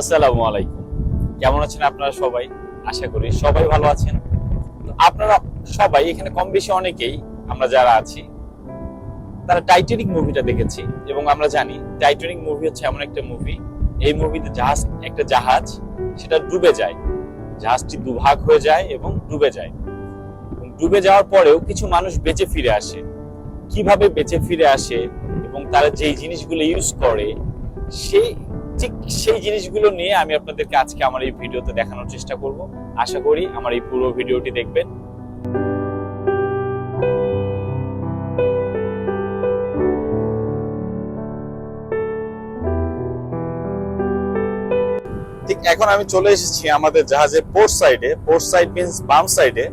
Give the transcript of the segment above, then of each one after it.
আসসালামু আলাইকুম। কেমন আছেন আপনারা সবাই? আশা করি সবাই ভালো আছেন। আপনারা সবাই এখানে কম বেশি অনেকেই আমরা যারা আছি, তারা টাইটানিক মুভিটা দেখেছি এবং আমরা জানি টাইটানিক মুভি হচ্ছে এমন একটা মুভি এই মুভিতে জাহাজ একটা জাহাজ, সেটা ডুবে যায়। জাহাজটি দুভাগ হয়ে যায় এবং ডুবে যায়। ডুবে যাওয়ার পরেও কিছু মানুষ বেঁচে ফিরে আসে। কীভাবে বেঁচে ফিরে আসে এবং তারা যেই জিনিসগুলো ইউজ করে, সেই ঠিক সেই জিনিসগুলো নিয়ে আমি আপনাদেরকে আজকে আমার এই ভিডিওতে দেখানোর চেষ্টা করব। আশা করি আমার এই পুরো ভিডিওটি দেখবেন। ঠিক, এখন আমি চলে এসেছি আমাদের জাহাজের পোর্ট সাইডে পোর্ট সাইড মিন্স বাম সাইডে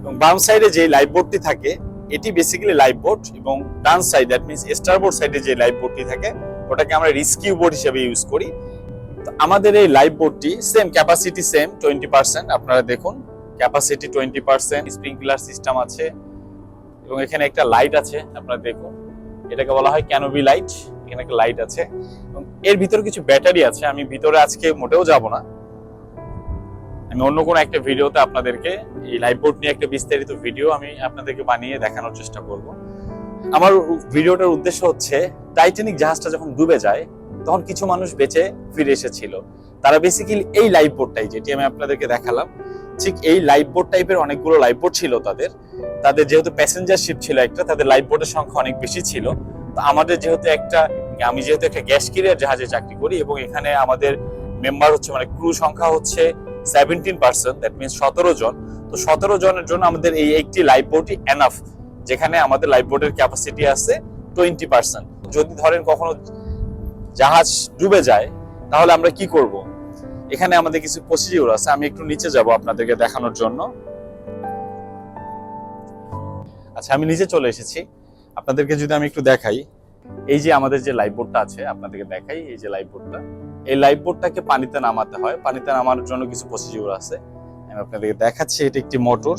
এবং বাম সাইডে যে লাইফ বোটটি থাকে, এটি বেসিক্যালি লাইফ বোট এবং ডান সাইড দ্যাট মিন্স স্টারবোর্ড সাইডে যে লাইফ বোটটি থাকে ওটাকে আমরা রিস্কিউ বোর্ড হিসেবে ইউজ করি। আমাদের এই life বোর্ডটি same capacity same twenty percent আপনারা দেখুন। Capacity twenty percent sprinkler system আছে, এবং এখানে একটা লাইট আছে, আপনারা দেখুন। এটাকে বলা হয় ক্যানোভি লাইট এখানে একটা লাইট আছে। এবং এর ভিতরে কিছু ব্যাটারি আছে, আমি ভিতরে আজকে মোটেও যাব না। আমি অন্য কোনো একটা ভিডিওতে আপনাদেরকে এই লাইভ বোর্ড নিয়ে একটা বিস্তারিত ভিডিও আমি আপনাদেরকে বানিয়ে দেখানোর চেষ্টা করব। আমার ভিডিওটার উদ্দেশ্য হচ্ছে টাইটানিক জাহাজটা যখন ডুবে যায়, তখন কিছু মানুষ বেঁচে ফিরে এসেছিল। তারা বেসিক্যালি এই লাইভ বোর্ডটাই যেটি আমি আপনাদেরকে দেখালাম, ঠিক এই লাইভ বোর্ড টাইপের অনেকগুলো লাইভ বোর্ড ছিল তাদের। তাদের যেহেতু প্যাসেঞ্জার শিপ ছিল একটা, তাদের লাইভ বোর্ডের সংখ্যা অনেক বেশি ছিল। তো আমাদের যেহেতু একটা, আমি যেহেতু একটা গ্যাস ক্যারিয়ার জাহাজে চাকরি করি এবং এখানে আমাদের মেম্বার হচ্ছে মানে ক্রু সংখ্যা হচ্ছে সেভেন্টিন পার্সেন্ট দ্যাট মিনস সতেরো জন। তো সতেরো জনের জন্য আমাদের এই একটি লাইফ বোটই এনাফ যেখানে আমাদের লাইফ বোটের ক্যাপাসিটি আছে টোয়েন্টি পার্সেন্ট যদি ধরেন কখনো জাহাজ ডুবে যায়, তাহলে আমরা কি করব? এখানে আমাদের কিছু প্রসিডিউর আছে, আমি একটু নিচে যাব আপনাদেরকে দেখানোর জন্য। আচ্ছা আমি নিচে চলে এসেছি। আপনাদেরকে যদি আমি একটু দেখাই, এই যে আমাদের যে লাইফ বোর্ডটা আছে, আপনাদেরকে দেখাই এই যে লাইফ বোর্ডটা এই লাইফ বোটটাকে পানিতে নামাতে হয়। পানিতে নামানোর জন্য কিছু প্রসিডিউর আছে। আমি আপনাদেরকে দেখাচ্ছি, এটা একটি মোটর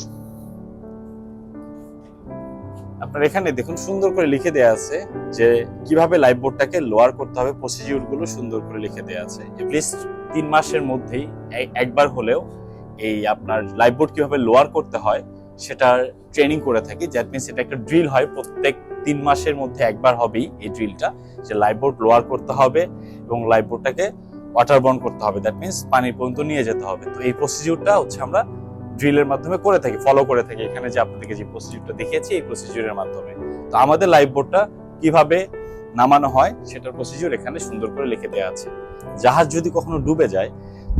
আপনার এখানে দেখুন সুন্দর করে লিখে দেয়া আছে যে কীভাবে লাইফ বোটটাকে লোয়ার করতে হবে প্রসিডিউরগুলো সুন্দর করে লিখে দেয়া আছে। এটলিস্ট তিন মাসের মধ্যেই একবার হলেও এই আপনার লাইফ বোট কীভাবে লোয়ার করতে হয়, সেটার ট্রেনিং করে থাকি। দ্যাট মিনস এটা একটা ড্রিল হয়। প্রত্যেক তিন মাসের মধ্যে একবার হবেই এই ড্রিলটা যে লাইফ বোট লোয়ার করতে হবে এবং লাইফ বোটটাকে ওয়াটার বর্ন করতে হবে। দ্যাট মিনস পানির পর্যন্ত নিয়ে যেতে হবে। তো এই প্রসিডিউরটা হচ্ছে আমরা ড্রিলের মাধ্যমে করে থাকি ফলো করে থাকি। এখানে যে আপনাদেরকে যে প্রসিডিউরটা দেখিয়েছি, এই প্রসিডিউরের মাধ্যমে। তো আমাদের লাইফ বোটটা কীভাবে নামানো হয়, সেটার প্রসিডিউর এখানে সুন্দর করে লিখে দেওয়া আছে। জাহাজ যদি কখনো ডুবে যায়,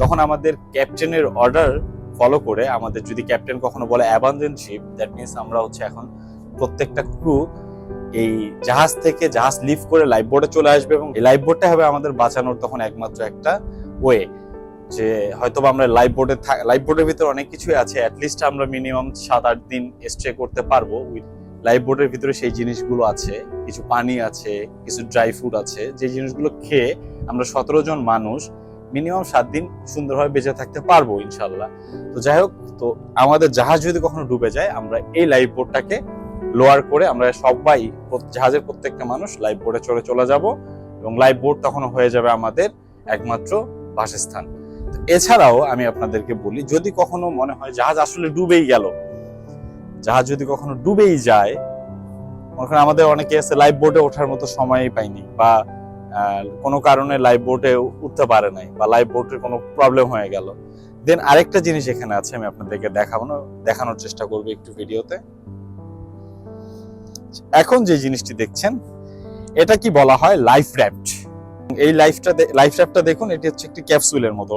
তখন আমাদের ক্যাপ্টেনের অর্ডার ফলো করে আমাদের যদি ক্যাপ্টেন কখনো বলে অ্যাবান্ডেন শিপ দ্যাট মিনস আমরা হচ্ছে এখন প্রত্যেকটা ক্রু এই জাহাজ থেকে জাহাজ লিভ করে লাইফ বোর্ডে চলে আসবে এবং এই লাইফ বোর্ডটা হবে আমাদের বাঁচানোর তখন একমাত্র একটা ওয়ে যে হয়তো আমরা লাইফ বোর্ডে লাইফ বোর্ডের ভিতরে অনেক কিছুই আছে অ্যাটলিস্ট আমরা মিনিমাম সাত আট দিন স্টে করতে পারব লাইফ বোর্ডের ভিতরে সেই জিনিসগুলো আছে, কিছু পানি আছে, কিছু ড্রাই ফ্রুট আছে, যে জিনিসগুলো খেয়ে আমরা সতেরো জন মানুষ মিনিমাম সাত দিন সুন্দরভাবে বেঁচে থাকতে পারব ইনশাল্লাহ তো যাই হোক, তো আমাদের জাহাজ যদি কখনো ডুবে যায়, আমরা এই লাইফ বোর্ডটাকে লোয়ার করে আমরা সবাই জাহাজের প্রত্যেকটা মানুষ লাইফ বোর্ডে চড়ে চলে যাব এবং লাইফ বোর্ড তখন হয়ে যাবে আমাদের একমাত্র বাসস্থান। এছাড়াও আমি আপনাদেরকে বলি, যদি কখনো মনে হয় জাহাজ আসলে ডুবেই গেল, জাহাজ যদি কখনো ডুবেই যায়, মনে আমাদের অনেকে আছে লাইফ বোর্ডে ওঠার মতো সময়ই পাইনি বা কোনো কারণে লাইফ বোটে উঠতে পারে নাই বা লাইফ বোটের কোনো প্রবলেম হয়ে গেল। দেন আরেকটা জিনিস এখানে আছে, আমি আপনাদেরকে দেখাবো দেখানোর চেষ্টা করব একটু ভিডিওতে। এখন যে জিনিসটি দেখছেন, এটা কি বলা হয় লাইফ র্যাফট এই লাইফটা লাইফ র্যাফটটা দেখুন, এটি হচ্ছে একটি ক্যাপসুলের মতো।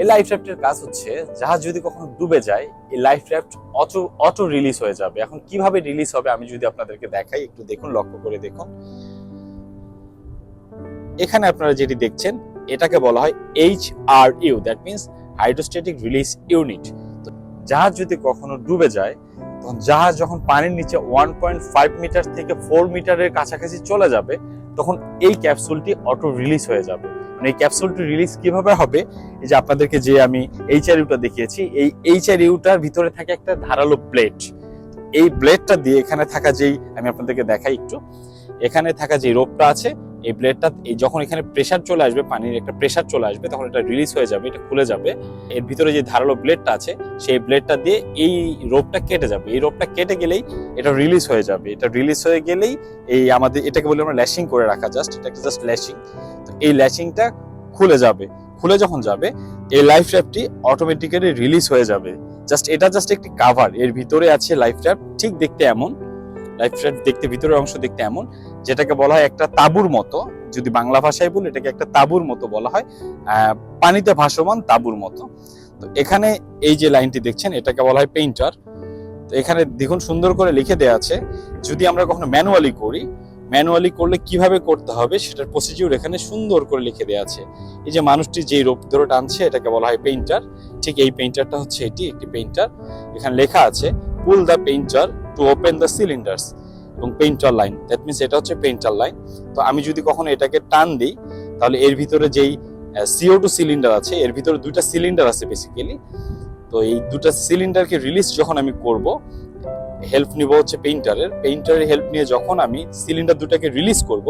এই লাইফ র্যাফটের কাজ হচ্ছে, জাহাজ যদি কখনো ডুবে যায়, এই life raft auto auto release হয়ে যাবে। এখন কীভাবে রিলিজ হবে আমি যদি আপনাদেরকে দেখাই, একটু দেখুন, লক্ষ্য করে দেখুন। এখানে আপনারা যেটি দেখছেন, এটাকে বলা হয় H R U that means hydrostatic release unit জাহাজ যদি কখনো ডুবে যায়, তখন জাহাজ যখন পানির নিচে ওয়ান পয়েন্ট ফাইভ মিটার থেকে ফোর মিটারের কাছাকাছি চলে যাবে তখন এই ক্যাপসুলটি অটো রিলিজ হয়ে যাবে। মানে এই ক্যাপসুলটি রিলিজ কীভাবে হবে? এই যে আপনাদেরকে যে আমি এইচ আর ইউটা দেখিয়েছি, এই এইচ আর ইউটার ভিতরে থাকে একটা ধারালো প্লেট এই ব্লেডটা দিয়ে এখানে থাকা যেই, আমি আপনাদেরকে দেখাই একটু, এখানে থাকা যে রোপটা আছে এই ব্লেডটা এই যখন এখানে প্রেশার চলে আসবে, পানির একটা প্রেশার চলে আসবে, তখন এটা রিলিজ হয়ে যাবে, এটা খুলে যাবে। এর ভিতরে যে ধারালো ব্লেডটা আছে, সেই ব্লেডটা দিয়ে এই রোপটা কেটে যাবে। এই রোপটা কেটে গেলেই এটা রিলিজ হয়ে যাবে। এটা রিলিজ হয়ে গেলেই এই আমাদের, এটাকে বলি আমরা ল্যাশিং করে রাখা জাস্ট এটাকে জাস্ট ল্যাশিং তো এই ল্যাশিংটা খুলে যাবে। খুলে যখন যাবে, এই লাইফ র্যাপটি অটোমেটিক্যালি রিলিজ হয়ে যাবে। জাস্ট এটা জাস্ট একটি কাভার এর ভিতরে আছে লাইফ র্যাপ ঠিক দেখতে এমন। লাইফ দেখতে, ভিতরের অংশ দেখতে এমন, যেটাকে বলা হয় একটা তাবুর মতো। যদি বাংলা ভাষায় বলি, এটাকে একটা তাবুর মতো বলা হয়। পানিতে ভাসমান তাবুর মতো। তো এখানে এই যে লাইনটি দেখছেন, এটাকে বলা হয় পেইন্টার তো এখানে দেখুন, সুন্দর করে লিখে দেওয়া আছে, যদি আমরা কখনো ম্যানুয়ালি করি ম্যানুয়ালি করলে কীভাবে করতে হবে, সেটার প্রসিডিউর এখানে সুন্দর করে লিখে দেওয়া আছে। এই যে মানুষটি যেই রোপ ধরে টানছে, এটাকে বলা হয় পেইন্টার ঠিক এই পেইন্টারটা হচ্ছে এটি, একটি পেইন্টার এখানে লেখা আছে pull the painter to open the cylinders এবং পেইন্টার লাইন দ্যাট মিনস এটা হচ্ছে পেইন্টার লাইন তো আমি যদি কখনো এটাকে টান দিই, তাহলে এর ভিতরে যেই সিও টু সিলিন্ডার আছে, এর ভিতরে দুইটা সিলিন্ডার আছে বেসিক্যালি তো এই দুটা সিলিন্ডারকে রিলিজ যখন আমি করব হেল্প নিব হচ্ছে পেইন্টারের পেইন্টারের হেল্প নিয়ে যখন আমি সিলিন্ডার দুটাকে রিলিজ করব,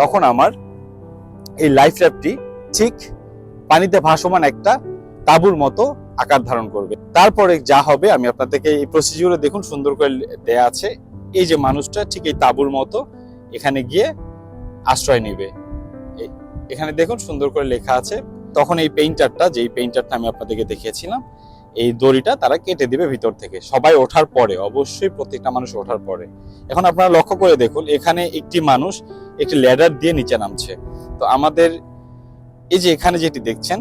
তখন আমার এই লাইফ র্যাপটি ঠিক পানিতে ভাসমান একটা তাবুর মতো আকার ধারণ করবে। তারপরে যা হবে, আমি আপনাদেরকে এই প্রসিডিউরে দেখুন, সুন্দর করে দেয়া আছে। এই যে মানুষটা ঠিক এই তাবুর মতো এখানে গিয়ে আশ্রয় নেবে। এখানে দেখুন, সুন্দর করে লেখা আছে। তখন এই পেইন্টারটা যেই পেইন্টারটা আমি আপনাদেরকে দেখিয়েছিলাম, এই দড়িটা তারা কেটে দিবে ভিতর থেকে। সবাই ওঠার পরে, অবশ্যই প্রত্যেকটা মানুষ ওঠার পরে। এখন আপনারা লক্ষ্য করে দেখুন, এখানে একটি মানুষ একটি ল্যাডার দিয়ে নিচে নামছে। তো আমাদের এই যে এখানে যেটি দেখছেন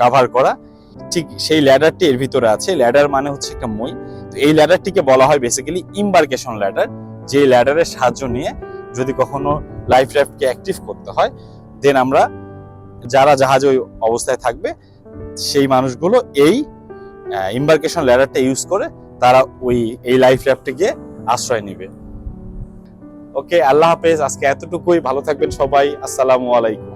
কাভার করা ঠিক সেই ল্যাডারটি এর ভিতরে আছে। ল্যাডার মানে হচ্ছে একটা মই। তো এই ল্যাডারটিকে বলা হয় বেসিক্যালি ইম্বার্কেশন ল্যাডার যে ল্যাডারের সাহায্য নিয়ে যদি কখনো লাইফ র্যাপকে অ্যাক্টিভ করতে হয় দেন আমরা যারা জাহাজে ওই অবস্থায় থাকবে, সেই মানুষগুলো এই ইম্বার্কেশন ল্যাডারটা ইউজ করে তারা ওই, এই লাইফ র্যাপটিকে আশ্রয় নেবে। ওকে আল্লাহ হাফেজ, আজকে এতটুকুই। ভালো থাকবেন সবাই। আসসালামু আলাইকুম।